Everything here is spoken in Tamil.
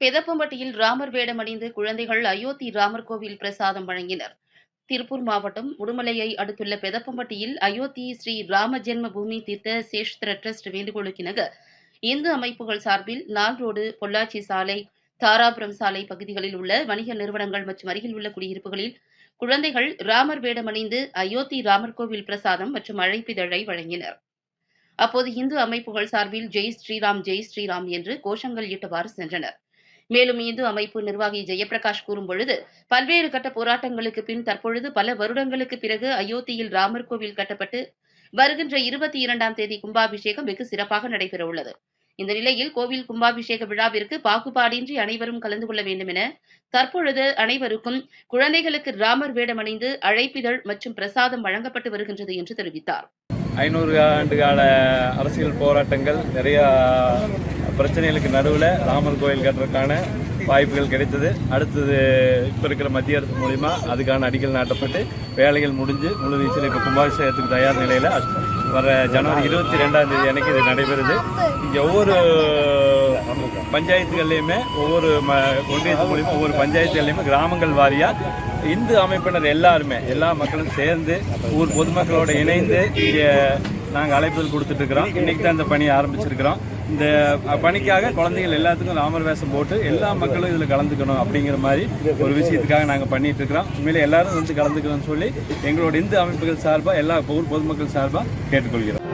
பெதப்பம்பட்டியில் ராமர் வேடம் அணிந்து குழந்தைகள் அயோத்தி ராமர் கோவில் பிரசாதம் வழங்கினர். திருப்பூர் மாவட்டம் உடுமலையை அடுத்துள்ள பெதப்பம்பட்டியில் அயோத்தி ஸ்ரீ ராம ஜென்ம பூமி தீர்த்த சேஷ்திர ட்ரஸ்ட் வேண்டுகோளுக்கிணங்க இந்து அமைப்புகள் சார்பில் நால் ரோடு பொள்ளாச்சி சாலை தாராபுரம் சாலை பகுதிகளில் உள்ள வணிக நிறுவனங்கள் மற்றும் அருகில் உள்ள குடியிருப்புகளில் குழந்தைகள் ராமர் வேடம் அணிந்து அயோத்தி ராமர் கோவில் பிரசாதம் மற்றும் அழைப்பிதழை வழங்கினர். அப்போது இந்து அமைப்புகள் சார்பில் ஜெய் ஸ்ரீராம் ஜெய் ஸ்ரீராம் என்று கோஷங்கள் இட்டவாறு சென்றனர். மேலும் இந்து அமைப்பு நிர்வாகி ஜெயபிரகாஷ் கூறும்பொழுது பல்வேறு கட்ட போராட்டங்களுக்கு பின் தற்பொழுது பல வருடங்களுக்கு பிறகு அயோத்தியில் ராமர் கோவில் கட்டப்பட்டு வருகின்ற இருபத்தி இரண்டாம் தேதி கும்பாபிஷேகம் வெகு சிறப்பாக நடைபெறவுள்ளது. இந்த நிலையில் கோவில் கும்பாபிஷேக விழாவிற்கு பாகுபாடின்றி அனைவரும் கலந்து கொள்ள வேண்டும் என தற்பொழுது அனைவருக்கும் குழந்தைகளுக்கு ராமர் வேடம் அணிந்து அழைப்பிதழ் மற்றும் பிரசாதம் வழங்கப்பட்டு வருகின்றது என்று தெரிவித்தார். ஐநூறு ஆண்டு கால அரசியல் போராட்டங்கள் நிறைய பிரச்சனைகளுக்கு நடுவில் ராமர் கோயில் கட்டுறதுக்கான வாய்ப்புகள் கிடைத்தது. அடுத்தது இப்போ இருக்கிற மத்திய அரசு மூலிமா அதுக்கான அடிக்கல் நாட்டப்பட்டு வேலைகள் முடிஞ்சு முழு வீச்சில் இப்போ கும்பாபிஷேகத்துக்கு தயார் நிலையில் வர ஜனவரி இருபத்தி ரெண்டாம் தேதி அன்னைக்கு இது நடைபெறுது. இங்கே ஒவ்வொரு பஞ்சாயத்துகள்லையுமே ஒவ்வொரு ம ஒன்றியத்து மூலியமாக ஒவ்வொரு பஞ்சாயத்துகள்லையுமே கிராமங்கள் வாரியாக இந்து அமைப்பினர் எல்லாருமே எல்லா மக்களும் சேர்ந்து ஊர் பொதுமக்களோட இணைந்து இங்கே நாங்கள் அழைப்புகள் கொடுத்துட்ருக்குறோம் இன்றைக்கி தான் இந்த பணியை ஆரம்பிச்சிருக்கிறோம். இந்த பணிக்காக குழந்தைகள் எல்லாத்துக்கும் ராமர் வேஷம் போட்டு எல்லா மக்களும் இதில் கலந்துக்கணும் அப்படிங்கிற மாதிரி ஒரு விஷயத்துக்காக நாங்கள் பண்ணிட்டு இருக்கிறோம். உண்மையிலே எல்லாரும் வந்து கலந்துக்கணும்னு சொல்லி எங்களோட இந்து அமைப்புகள் சார்பாக எல்லா பொதுமக்கள் சார்பாக கேட்டுக்கொள்கிறோம்.